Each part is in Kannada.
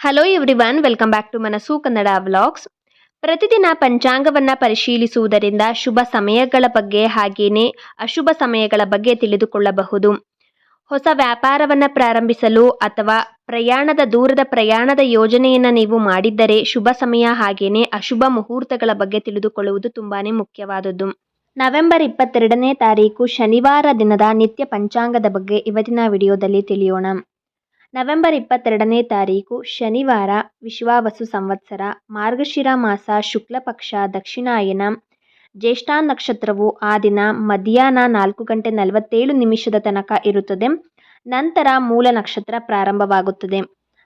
Hello everyone welcome back to Manassu Kannada vlogs ಪ್ರತಿದಿನ ಪಂಚಾಂಗವನ್ನು ಪರಿಶೀಲಿಸುವುದರಿಂದ ಶುಭ ಸಮಯಗಳ ಬಗ್ಗೆ ಹಾಗೆಯೇ ಅಶುಭ ಸಮಯಗಳ ಬಗ್ಗೆ ತಿಳಿದುಕೊಳ್ಳಬಹುದು. ಹೊಸ ವ್ಯಾಪಾರವನ್ನು ಪ್ರಾರಂಭಿಸಲು ಅಥವಾ ಪ್ರಯಾಣದ ದೂರದ ಪ್ರಯಾಣದ ಯೋಜನೆಯನ್ನು ನೀವು ಮಾಡಿದ್ದರೆ ಶುಭ ಸಮಯ ಹಾಗೆಯೇ ಅಶುಭ ಮುಹೂರ್ತಗಳ ಬಗ್ಗೆ ತಿಳಿದುಕೊಳ್ಳುವುದು ತುಂಬಾನೇ ಮುಖ್ಯವಾದದ್ದು. ನವೆಂಬರ್ ಇಪ್ಪತ್ತೆರಡನೇ ತಾರೀಕು ಶನಿವಾರ ದಿನದ ನಿತ್ಯ ಪಂಚಾಂಗದ ಬಗ್ಗೆ ಇವತ್ತಿನ ವಿಡಿಯೋದಲ್ಲಿ ತಿಳಿಯೋಣ. ನವೆಂಬರ್ ಇಪ್ಪತ್ತೆರಡನೇ ತಾರೀಕು ಶನಿವಾರ ವಿಶ್ವಾವಸು ಸಂವತ್ಸರ. ಮಾರ್ಗಶಿರ ಮಾಸ ಶುಕ್ಲ ಪಕ್ಷ ದಕ್ಷಿಣಾಯನ. ಜ್ಯೇಷ್ಠ ನಕ್ಷತ್ರವು ಆ ದಿನ ಮಧ್ಯಾಹ್ನ ನಾಲ್ಕು ಗಂಟೆ ನಲವತ್ತೇಳು ನಿಮಿಷದ ತನಕ ಇರುತ್ತದೆ. ನಂತರ ಮೂಲ ನಕ್ಷತ್ರ ಪ್ರಾರಂಭವಾಗುತ್ತದೆ.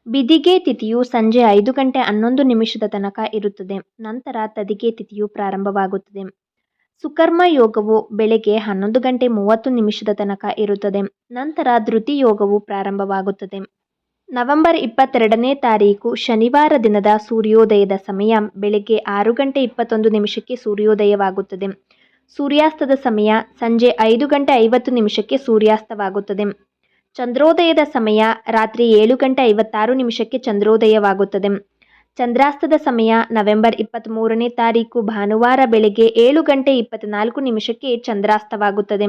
ಬಿದಿಗೆ ತಿಥಿಯು ಸಂಜೆ ಐದು ಗಂಟೆ ಹನ್ನೊಂದು ನಿಮಿಷದ ತನಕ ಇರುತ್ತದೆ. ನಂತರ ತದಿಗೆ ತಿಥಿಯು ಪ್ರಾರಂಭವಾಗುತ್ತದೆ. ಸುಕರ್ಮ ಯೋಗವು ಬೆಳಗ್ಗೆ ಹನ್ನೊಂದು ಗಂಟೆ ಮೂವತ್ತು ನಿಮಿಷದ ತನಕ ಇರುತ್ತದೆ. ನಂತರ ಧೃತಿ ಯೋಗವು ಪ್ರಾರಂಭವಾಗುತ್ತದೆ. ನವೆಂಬರ್ ಇಪ್ಪತ್ತೆರಡನೇ ತಾರೀಕು ಶನಿವಾರ ದಿನದ ಸೂರ್ಯೋದಯದ ಸಮಯ ಬೆಳಗ್ಗೆ ಆರು ಗಂಟೆ ಇಪ್ಪತ್ತೊಂದು ನಿಮಿಷಕ್ಕೆ ಸೂರ್ಯೋದಯವಾಗುತ್ತದೆ. ಸೂರ್ಯಾಸ್ತದ ಸಮಯ ಸಂಜೆ ಐದು ಗಂಟೆ ಐವತ್ತು ನಿಮಿಷಕ್ಕೆ ಸೂರ್ಯಾಸ್ತವಾಗುತ್ತದೆ. ಚಂದ್ರೋದಯದ ಸಮಯ ರಾತ್ರಿ ಏಳು ಗಂಟೆ ಐವತ್ತಾರು ನಿಮಿಷಕ್ಕೆ ಚಂದ್ರೋದಯವಾಗುತ್ತದೆ. ಚಂದ್ರಾಸ್ತದ ಸಮಯ ನವೆಂಬರ್ ಇಪ್ಪತ್ತ್ಮೂರನೇ ತಾರೀಕು ಭಾನುವಾರ ಬೆಳಗ್ಗೆ ಏಳು ಗಂಟೆ ಇಪ್ಪತ್ತ್ನಾಲ್ಕು ನಿಮಿಷಕ್ಕೆ ಚಂದ್ರಾಸ್ತವಾಗುತ್ತದೆ.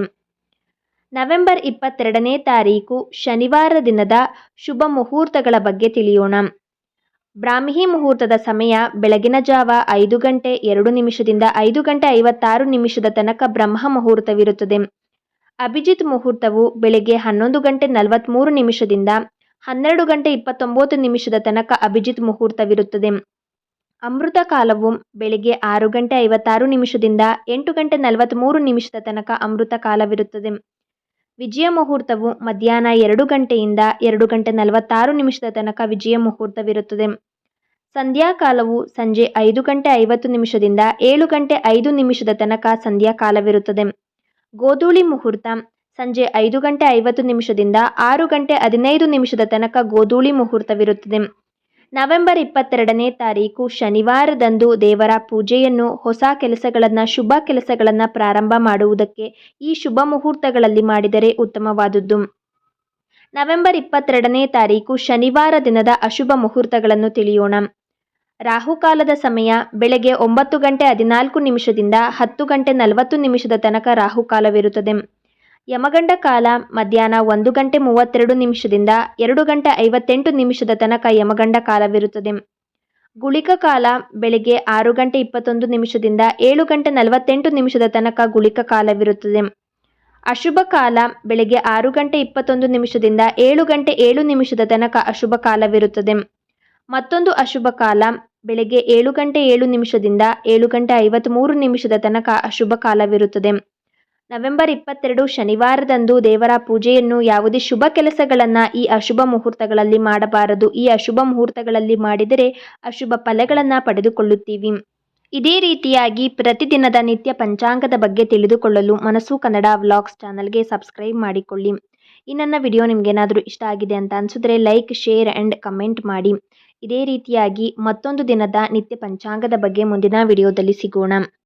ನವೆಂಬರ್ ಇಪ್ಪತ್ತೆರಡನೇ ತಾರೀಕು ಶನಿವಾರ ದಿನದ ಶುಭ ಮುಹೂರ್ತಗಳ ಬಗ್ಗೆ ತಿಳಿಯೋಣ. ಬ್ರಾಹ್ಮಿ ಮುಹೂರ್ತದ ಸಮಯ ಬೆಳಗಿನ ಜಾವ ಐದು ಗಂಟೆ ಎರಡು ನಿಮಿಷದಿಂದ ಐದು ಗಂಟೆ ಐವತ್ತಾರು ನಿಮಿಷದ ತನಕ ಬ್ರಹ್ಮ ಮುಹೂರ್ತವಿರುತ್ತದೆ. ಅಭಿಜಿತ್ ಮುಹೂರ್ತವು ಬೆಳಗ್ಗೆ ಹನ್ನೊಂದು ಗಂಟೆ ನಲವತ್ತ್ಮೂರು ನಿಮಿಷದಿಂದ ಹನ್ನೆರಡು ಗಂಟೆ ಇಪ್ಪತ್ತೊಂಬತ್ತು ನಿಮಿಷದ ತನಕ ಅಭಿಜಿತ್ ಮುಹೂರ್ತವಿರುತ್ತದೆ. ಅಮೃತ ಕಾಲವು ಬೆಳಿಗ್ಗೆ ಆರು ಗಂಟೆ ಐವತ್ತಾರು ನಿಮಿಷದಿಂದ ಎಂಟು ಗಂಟೆ ನಲವತ್ತ್ಮೂರು ನಿಮಿಷದ ತನಕ ಅಮೃತ ಕಾಲವಿರುತ್ತದೆ. ವಿಜಯ ಮುಹೂರ್ತವು ಮಧ್ಯಾಹ್ನ ಎರಡು ಗಂಟೆಯಿಂದ ಎರಡು ಗಂಟೆ ನಲವತ್ತಾರು ನಿಮಿಷದ ತನಕ ವಿಜಯ ಮುಹೂರ್ತವಿರುತ್ತದೆ. ಸಂಧ್ಯಾಕಾಲವು ಸಂಜೆ ಐದು ಗಂಟೆ ಐವತ್ತು ನಿಮಿಷದಿಂದ ಏಳು ಗಂಟೆ ಐದು ನಿಮಿಷದ ತನಕ ಸಂಧ್ಯಾಕಾಲವಿರುತ್ತದೆ ಗೋಧೂಳಿ ಮುಹೂರ್ತ ಸಂಜೆ ಐದು ಗಂಟೆ ಐವತ್ತು ನಿಮಿಷದಿಂದ ಆರು ಗಂಟೆ ಹದಿನೈದು ನಿಮಿಷದ ತನಕ ಗೋಧೂಳಿ ಮುಹೂರ್ತವಿರುತ್ತದೆ. ನವೆಂಬರ್ ಇಪ್ಪತ್ತೆರಡನೇ ತಾರೀಕು ಶನಿವಾರದಂದು ದೇವರ ಪೂಜೆಯನ್ನು ಹೊಸ ಕೆಲಸಗಳನ್ನು, ಶುಭ ಕೆಲಸಗಳನ್ನು ಪ್ರಾರಂಭ ಮಾಡುವುದಕ್ಕೆ ಈ ಶುಭ ಮುಹೂರ್ತಗಳಲ್ಲಿ ಮಾಡಿದರೆ ಉತ್ತಮವಾದದ್ದು. ನವೆಂಬರ್ ಇಪ್ಪತ್ತೆರಡನೇ ತಾರೀಕು ಶನಿವಾರ ದಿನದ ಅಶುಭ ಮುಹೂರ್ತಗಳನ್ನು ತಿಳಿಯೋಣ. ರಾಹುಕಾಲದ ಸಮಯ ಬೆಳಗ್ಗೆ ಒಂಬತ್ತು ಗಂಟೆ ಹದಿನಾಲ್ಕು ನಿಮಿಷದಿಂದ ಹತ್ತು ಗಂಟೆ ನಲವತ್ತು ನಿಮಿಷದ ತನಕ ರಾಹುಕಾಲವಿರುತ್ತದೆ ಯಮಗಂಡ ಕಾಲ ಮಧ್ಯಾಹ್ನ ಒಂದು ಗಂಟೆ ಮೂವತ್ತೆರಡು ನಿಮಿಷದಿಂದ ಎರಡು ಗಂಟೆ ಐವತ್ತೆಂಟು ನಿಮಿಷದ ತನಕ ಯಮಗಂಡ ಕಾಲವಿರುತ್ತದೆ. ಗುಳಿಕ ಕಾಲ ಬೆಳಿಗ್ಗೆ ಆರು ಗಂಟೆ ಇಪ್ಪತ್ತೊಂದು ನಿಮಿಷದಿಂದ ಏಳು ಗಂಟೆ ನಲವತ್ತೆಂಟು ನಿಮಿಷದ ತನಕ ಗುಳಿಕ ಕಾಲವಿರುತ್ತದೆ. ಅಶುಭ ಕಾಲ ಬೆಳಗ್ಗೆ ಆರು ಗಂಟೆ ಇಪ್ಪತ್ತೊಂದು ನಿಮಿಷದಿಂದ ಏಳು ಗಂಟೆ ಏಳು ನಿಮಿಷದ ತನಕ ಅಶುಭ ಕಾಲವಿರುತ್ತದೆ. ಮತ್ತೊಂದು ಅಶುಭ ಕಾಲ ಬೆಳಿಗ್ಗೆ ಏಳು ಗಂಟೆ ಏಳು ನಿಮಿಷದಿಂದ ಏಳು ಗಂಟೆ ಐವತ್ತ್ಮೂರು ನಿಮಿಷದ ತನಕ ಅಶುಭ ಕಾಲವಿರುತ್ತದೆ. ನವೆಂಬರ್ ಇಪ್ಪತ್ತೆರಡು ಶನಿವಾರದಂದು ದೇವರ ಪೂಜೆಯನ್ನು ಯಾವುದೇ ಶುಭ ಕೆಲಸಗಳನ್ನು ಈ ಅಶುಭ ಮುಹೂರ್ತಗಳಲ್ಲಿ ಮಾಡಬಾರದು. ಈ ಅಶುಭ ಮುಹೂರ್ತಗಳಲ್ಲಿ ಮಾಡಿದರೆ ಅಶುಭ ಫಲಗಳನ್ನು ಪಡೆದುಕೊಳ್ಳುತ್ತೀವಿ. ಇದೇ ರೀತಿಯಾಗಿ ಪ್ರತಿದಿನದ ನಿತ್ಯ ಪಂಚಾಂಗದ ಬಗ್ಗೆ ತಿಳಿದುಕೊಳ್ಳಲು ಮನಸ್ಸು ಕನ್ನಡ ವ್ಲಾಗ್ಸ್ ಚಾನಲ್ಗೆ ಸಬ್ಸ್ಕ್ರೈಬ್ ಮಾಡಿಕೊಳ್ಳಿ. ಈ ನನ್ನ ವಿಡಿಯೋ ನಿಮಗೇನಾದರೂ ಇಷ್ಟ ಆಗಿದೆ ಅಂತ ಅನಿಸಿದ್ರೆ ಲೈಕ್, ಶೇರ್ ಆ್ಯಂಡ್ ಕಮೆಂಟ್ ಮಾಡಿ. ಇದೇ ರೀತಿಯಾಗಿ ಮತ್ತೊಂದು ದಿನದ ನಿತ್ಯ ಪಂಚಾಂಗದ ಬಗ್ಗೆ ಮುಂದಿನ ವಿಡಿಯೋದಲ್ಲಿ ಸಿಗೋಣ.